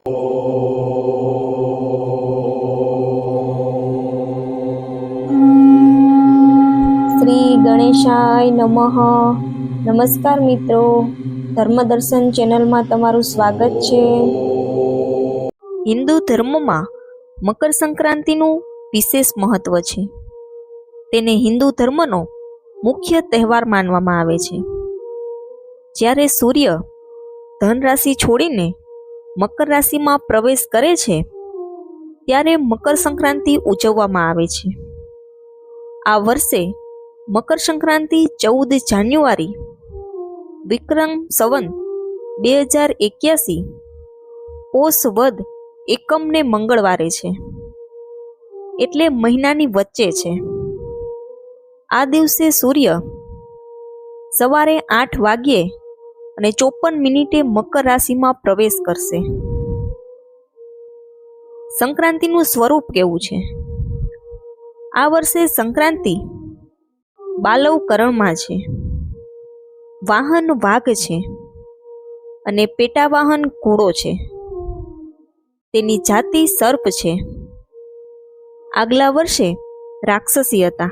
શ્રી ગણેશાય નમઃ. નમસ્કાર મિત્રો. ધર્મદર્શન ચેનલમાં તમારું સ્વાગત છે. હિન્દુ ધર્મમાં મકર સંક્રાંતિનું વિશેષ મહત્વ છે. તેને હિન્દુ ધર્મનો મુખ્ય તહેવાર માનવામાં આવે છે. જ્યારે સૂર્ય ધન રાશિ છોડીને મકર રાશિમાં પ્રવેશ કરે છે, ત્યારે મકર સંક્રાંતિ ઉજવવામાં આવે છે. આ વર્ષે મકર સંક્રાંતિ ચૌદ જાન્યુઆરી, વિક્રમ સંવંત બે હજાર એક્યાસી, પોષ વદ એકમને મંગળવારે છે. એટલે મહિનાની વચ્ચે છે. આ દિવસે સૂર્ય સવારે આઠ વાગ્યે અને ચોપન મિનિટે મકર રાશિમાં પ્રવેશ કરશે. સંક્રાંતિનું સ્વરૂપ કેવું છે? આ વર્ષે સંક્રાંતિ બાલવ કરણમાં છે. વાહન વાઘ છે અને પેટા વાહન ઘોડો છે. તેની જાતિ સર્પ છે. આગલા વર્ષે રાક્ષસી હતા.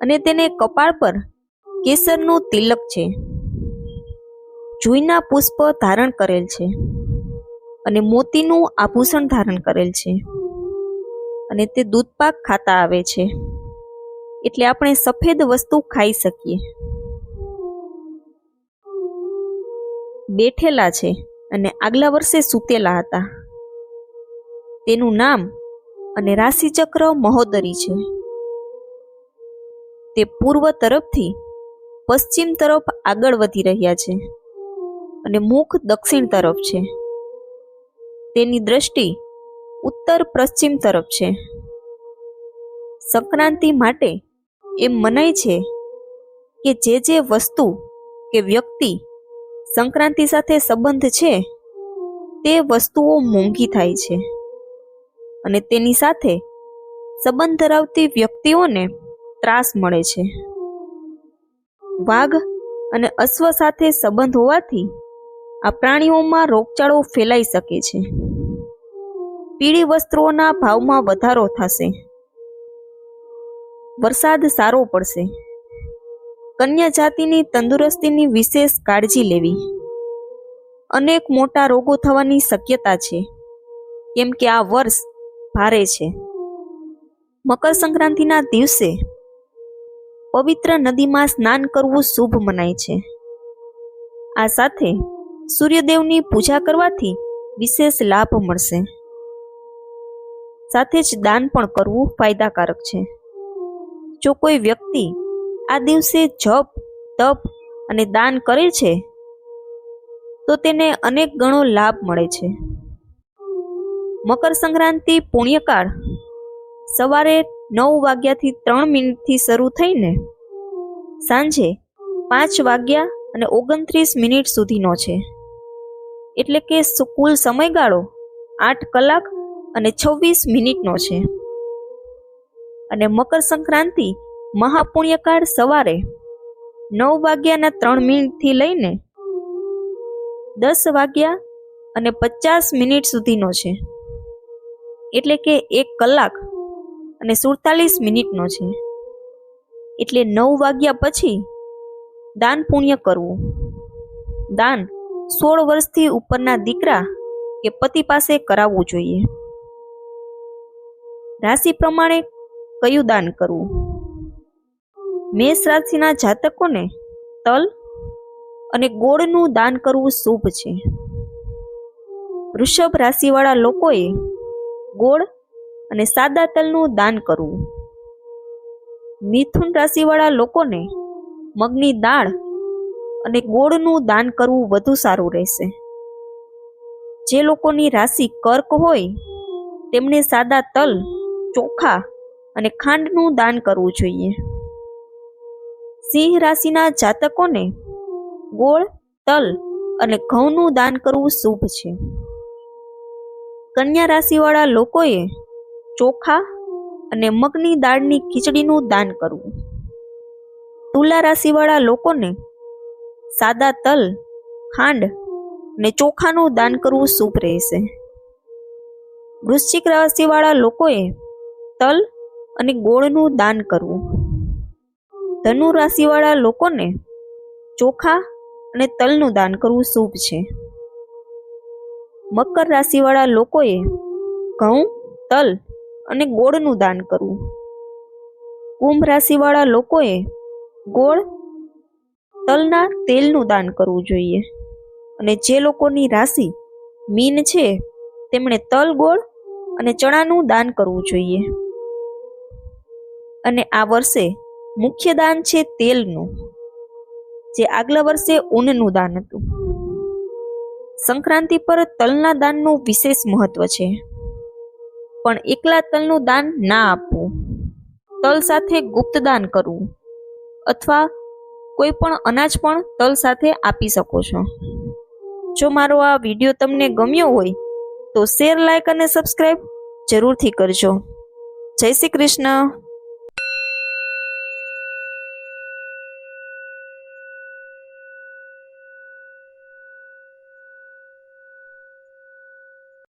અને તેને કપાળ પર કેસરનું તિલક છે. જુઈના પુષ્પ ધારણ કરેલ છે અને મોતીનું આભૂષણ ધારણ કરેલ છે અને તે દૂધપાક ખાતા આવે છે. એટલે આપણે સફેદ વસ્તુ ખાઈ શકીએ. બેઠેલા છે અને આગલા વર્ષે સૂતેલા હતા. તેનું નામ અને રાશિચક્ર મહોદરી છે. તે પૂર્વ તરફથી પશ્ચિમ તરફ આગળ વધી રહ્યા છે. અને મુખ દક્ષિણ તરફ છે. તેની દ્રષ્ટિ ઉત્તર પશ્ચિમ તરફ છે. સંક્રાંતિ માટે એમ મનાય છે કે જે જે વસ્તુ કે વ્યક્તિ સંક્રાંતિ સાથે સંબંધ છે, તે વસ્તુઓ મોંઘી થાય છે અને તેની સાથે સંબંધ ધરાવતી વ્યક્તિઓને ત્રાસ મળે છે. વાઘ અને અશ્વ સાથે સંબંધ હોવાથી આ પ્રાણીઓમાં રોગચાળો ફેલાઈ શકે છે. પીળી વસ્ત્રોના ભાવમાં વધારો થશે. વરસાદ સારો પડશે. કન્યા જાતિની તંદુરસ્તીની વિશેષ કાળજી લેવી. અનેક મોટા રોગો થવાની શક્યતા છે. કેમ કે આ વર્ષ ભારે છે. મકર સંક્રાંતિના દિવસે પવિત્ર નદીમાં સ્નાન કરવું શુભ મનાય છે. આ સાથે સૂર્યદેવની પૂજા કરવાથી વિશેષ લાભ મળશે. સાથે જ દાન પણ કરવું ફાયદાકારક છે. જો કોઈ વ્યક્તિ આ દિવસે જપ, તપ અને દાન કરે છે, તો તેને અનેક ગણો લાભ મળે છે. મકર સંક્રાંતિ પુણ્યકાળ સવારે નવ વાગ્યાથી ત્રણ મિનિટથી શરૂ થઈને સાંજે પાંચ વાગ્યા અને ઓગણત્રીસ મિનિટ સુધીનો છે. એટલે કે કુલ સમયગાળો આઠ કલાક અને છવ્વીસ મિનિટનો છે. અને મકર સંક્રાંતિ મહાપુણ્યકાળ સવારે નવ વાગ્યાના ત્રણ મિનિટથી લઈને દસ વાગ્યા અને પચાસ મિનિટ સુધીનો છે. એટલે કે એક કલાક અને સુડતાલીસ મિનિટનો છે. એટલે નવ વાગ્યા પછી દાન પુણ્ય કરવું. દાન સોળ વર્ષથી ઉપરના દીકરા કે પતિ પાસે કરાવવું જોઈએ. રાશિ પ્રમાણે કયું દાન કરવું? મેષ રાશિના જાતકોને તલ અને ગોળનું દાન કરવું શુભ છે. વૃષભ રાશિવાળા લોકોએ ગોળ અને સાદા તલનું દાન કરવું. મિથુન રાશિવાળા લોકોને મગની દાળ અને ગોળનું દાન કરવું વધુ સારું રહેશે. જે લોકોની રાશિ કર્ક હોય તેમણે સાદા તલ, ચોખા અને ખાંડનું દાન કરવું જોઈએ. સિંહ રાશિના જાતકોને ગોળ, તલ અને ઘઉંનું દાન કરવું શુભ છે. કન્યા રાશિવાળા લોકોએ ચોખા અને મગની દાળની ખીચડીનું દાન કરવું. તુલા રાશિવાળા લોકોને સાદા તલ, ખાંડ ને ચોખાનું દાન કરવું શુભ રહેશે. વૃશ્ચિક રાશિવાળા લોકોએ તલ અને ગોળનું દાન કરવું. ધનુ રાશિવાળા લોકોને ચોખા અને તલનું દાન કરવું શુભ છે. મકર રાશિવાળા લોકોએ ઘઉં, તલ અને ગોળનું દાન કરવું. કુંભ રાશિવાળા લોકોએ ગોળ તલના તેલનું દાન કરવું જોઈએ. અને જે લોકોની રાશિ મીન છે, તેમણે તલ, ગોળ અને ચણાનું દાન કરવું જોઈએ. અને આ વર્ષે મુખ્ય દાન છે તેલનું, જે આગલા વર્ષે ઊનનું દાન હતું. સંક્રાંતિ પર તલના દાનનું વિશેષ મહત્વ છે. પણ એકલા તલનું દાન ના આપવું. તલ સાથે ગુપ્ત દાન કરવું. અથવા કોઈ પણ અનાજ પણ તલ સાથે આપી શકો છો. જો મારો આ વીડિયો તમને ગમ્યો હોય, તો શેર લાઇક અને સબસ્ક્રાઈબ જરૂરથી કરજો. જય શ્રી કૃષ્ણ.